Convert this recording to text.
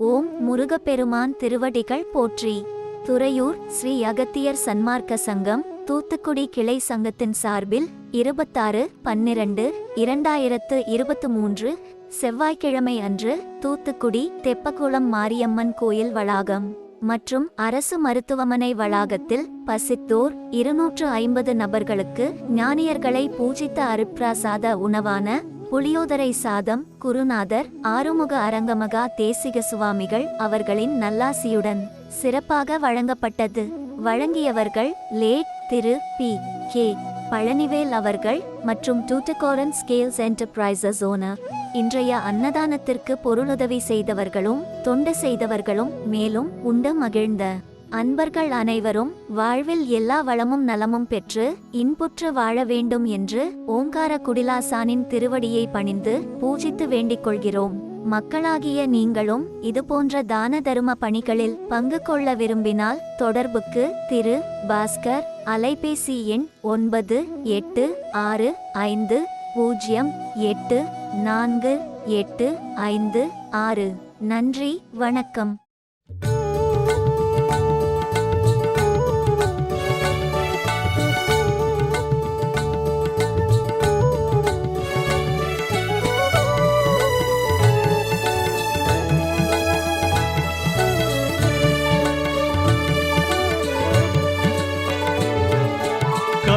ஓம் முருகப்பெருமான் திருவடிகள் போற்றி. துறையூர் ஸ்ரீ அகத்தியர் சன்மார்க்க சங்கம் தூத்துக்குடி கிளை சங்கத்தின் சார்பில் இருபத்தாறு பன்னிரண்டு இரண்டாயிரத்து இருபத்து மூன்று செவ்வாய்க்கிழமை அன்று தூத்துக்குடி தெப்பக்குளம் மாரியம்மன் கோயில் வளாகம் மற்றும் அரசு மருத்துவமனை வளாகத்தில் பசித்தோர் இருநூற்று ஐம்பது நபர்களுக்கு ஞானியர்களை பூஜித்த அருப்பிராசாத உணவான புளியோதரை சாதம் குருநாதர் ஆறுமுக அரங்கமகா தேசிக சுவாமிகள் அவர்களின் நல்லாசியுடன் சிறப்பாக வழங்கப்பட்டது. வழங்கியவர்கள் late Thiru. P. K. Palanivel அவர்கள் மற்றும் டூட்டகோரன் ஸ்கேல்ஸ் என்டர்பிரைசஸ் ஓனர் இன்றைய அன்னதானத்திற்கு பொருளுதவி செய்தவர்களும் தொண்டு செய்தவர்களும் மேலும் உண்டு மகிழ்ந்த அன்பர்கள் அனைவரும் வாழ்வில் எல்லா வளமும் நலமும் பெற்று இன்புற்று வாழ வேண்டும் என்று ஓங்கார குடிலாசானின் திருவடியை பணிந்து பூஜித்து வேண்டிக் கொள்கிறோம் மக்களாகிய நீங்களும் இதுபோன்ற தான தரும பணிகளில் பங்கு கொள்ள விரும்பினால் தொடர்புக்கு திரு பாஸ்கர் அலைபேசி எண் ஒன்பது எட்டு ஆறு ஐந்து பூஜ்ஜியம் எட்டு நான்கு எட்டு ஐந்து ஆறு. நன்றி வணக்கம்.